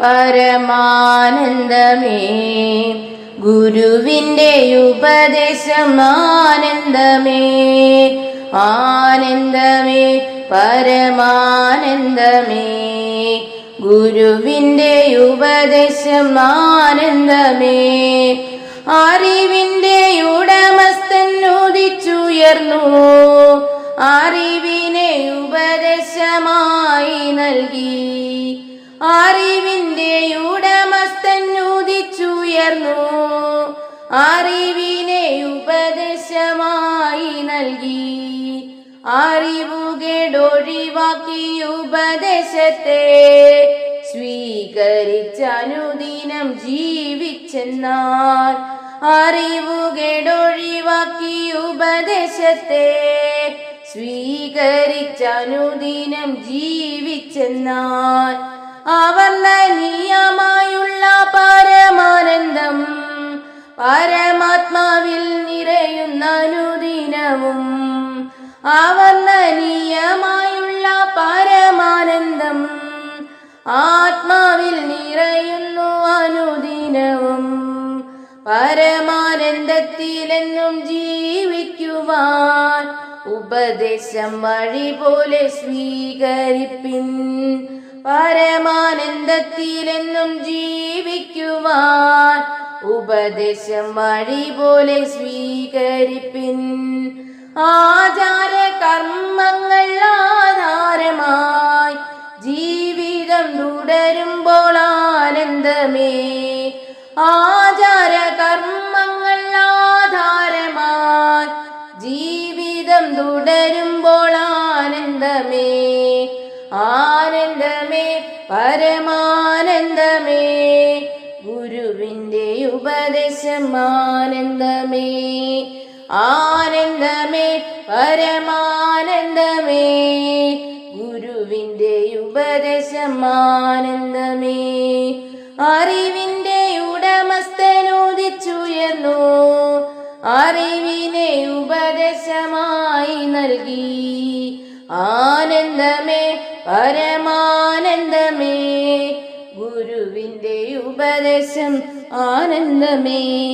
പരമാനന്ദമേ. ഗുരുവിന്റെ ഉപദേശം ആനന്ദമേ. ആനന്ദമേ പരമാനന്ദമേ. ഗുരുവിന്റെ ഉപദേശം ആനന്ദമേ. അറിവിന്റെ ഉടമസ്ഥൻ ഉദിച്ചുയർന്നു. അറിവിനെ ഉപദേശമായി നൽകി. അറിവിന്റെ ഉടമസ്ഥൻ ഉദിച്ചുയർന്നു അറിവിനെ ഉപദേശമായി നൽകി. അറിവുകേടൊഴിവാക്കി ഉപദേശത്തെ സ്വീകരിച്ചനുദിനം ജീവിച്ചെന്നാൽ അറിവുകേടൊഴിവാക്കി ഉപദേശത്തെ സ്വീകരിച്ചനുദിനം ജീവിച്ചെന്നാൽ അവർണനീയമായുള്ള പരമാനന്ദം. പരമാത്മാവിൽ നിറയുന്ന അനുദിനവും അവർണനീയമായുള്ള പരമാനന്ദം. ആത്മാവിൽ നിറയുന്നു അനുദിനവും പരമാനന്ദത്തിലെന്നും ജീവിക്കുവാൻ ഉപദേശം വഴി പോലെ സ്വീകരിപ്പിൻ. പരമാനന്ദത്തിലെന്നും ജീവിക്കുവാൻ ഉപദേശം വഴി പോലെ സ്വീകരിപ്പിൻ. ആചാര കർമ്മങ്ങൾ ആധാരമായി ജീവിതം തുടരുമ്പോൾ ആനന്ദമേ. ആചാര ആനന്ദമേ പരമാനന്ദമേ. ഗുരുവിന്റെ ഉപദേശം ആനന്ദമേ. ആനന്ദമേ പരമാനന്ദമേ. ഗുരുവിന്റെ ഉപദേശം ആനന്ദമേ. അറിവിന്റെ ഉടമസ്ഥനുദിച്ചുയർന്നു. അറിവിനെ ഉപദേശമായി നൽകി. ആനന്ദമേ പരമാനന്ദമേ. ഗുരുവിന്റെ ഉപദേശം ആനന്ദമേ.